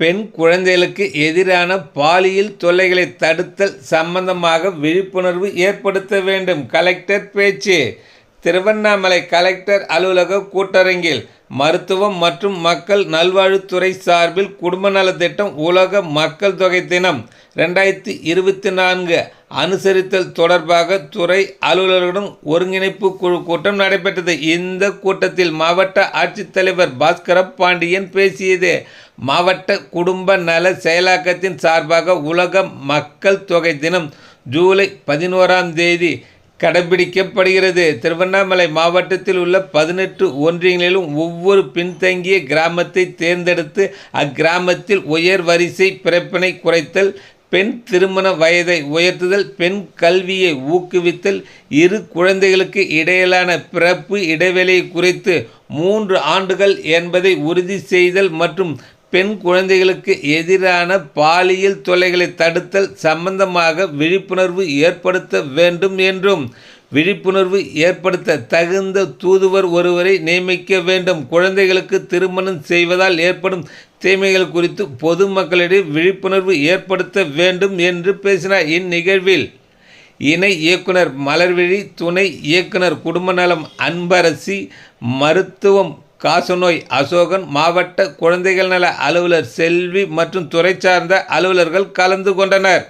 பெண் குழந்தைகளுக்கு எதிரான பாலியல் தொல்லைகளை தடுத்தல் சம்பந்தமாக விழிப்புணர்வு ஏற்படுத்த வேண்டும். கலெக்டர் பேச்சு. திருவண்ணாமலை கலெக்டர் அலுவலக கூட்டரங்கில் மருத்துவம் மற்றும் மக்கள் நல்வாழ்வுத்துறை சார்பில் குடும்ப நலத் திட்டம் உலக மக்கள் தொகை தினம் ரெண்டாயிரத்தி இருபத்தி நான்கு அனுசரித்தல் தொடர்பாக துறை அலுவலர்களுடன் ஒருங்கிணைப்பு குழு கூட்டம் நடைபெற்றது. இந்த கூட்டத்தில் மாவட்ட ஆட்சித்தலைவர் பாஸ்கர பாண்டியன் பேசியது. மாவட்ட குடும்ப நல செயலாக்கத்தின் சார்பாக உலக மக்கள் தொகை தினம் ஜூலை பதினோராம் தேதி கடைபிடிக்கப்படுகிறது. திருவண்ணாமலை மாவட்டத்தில் உள்ள பதினெட்டு ஒன்றியங்களிலும் ஒவ்வொரு பின்தங்கிய கிராமத்தை தேர்ந்தெடுத்து அக்கிராமத்தில் உயர் வரிசை பிறப்பினை குறைத்தல் பெண் திருமண வயதை உயர்த்துதல் பெண் கல்வியை ஊக்குவித்தல் இரு குழந்தைகளுக்கு இடையிலான பிறப்பு இடைவெளியை குறைத்து மூன்று ஆண்டுகள் என்பதை உறுதி செய்தல் மற்றும் பெண் குழந்தைகளுக்கு எதிரான பாலியல் தொல்லைகளை தடுத்தல் சம்பந்தமாக விழிப்புணர்வு ஏற்படுத்த வேண்டும் என்றும் விழிப்புணர்வு ஏற்படுத்த தகுந்த தூதுவர் ஒருவரை நியமிக்க வேண்டும். குழந்தைகளுக்கு திருமணம் செய்வதால் ஏற்படும் தீமைகள் குறித்து பொதுமக்களிடையே விழிப்புணர்வு ஏற்படுத்த வேண்டும் என்று பேசினார். இந்நிகழ்வில் இணை இயக்குனர் மலர்விழி துணை இயக்குனர் குடும்ப நலம் அன்பரசி மருத்துவம் காசநோய் அசோகன் மாவட்ட குழந்தைகள் நல அலுவலர் செல்வி மற்றும் துறை சார்ந்த அலுவலர்கள் கலந்து கொண்டனர்.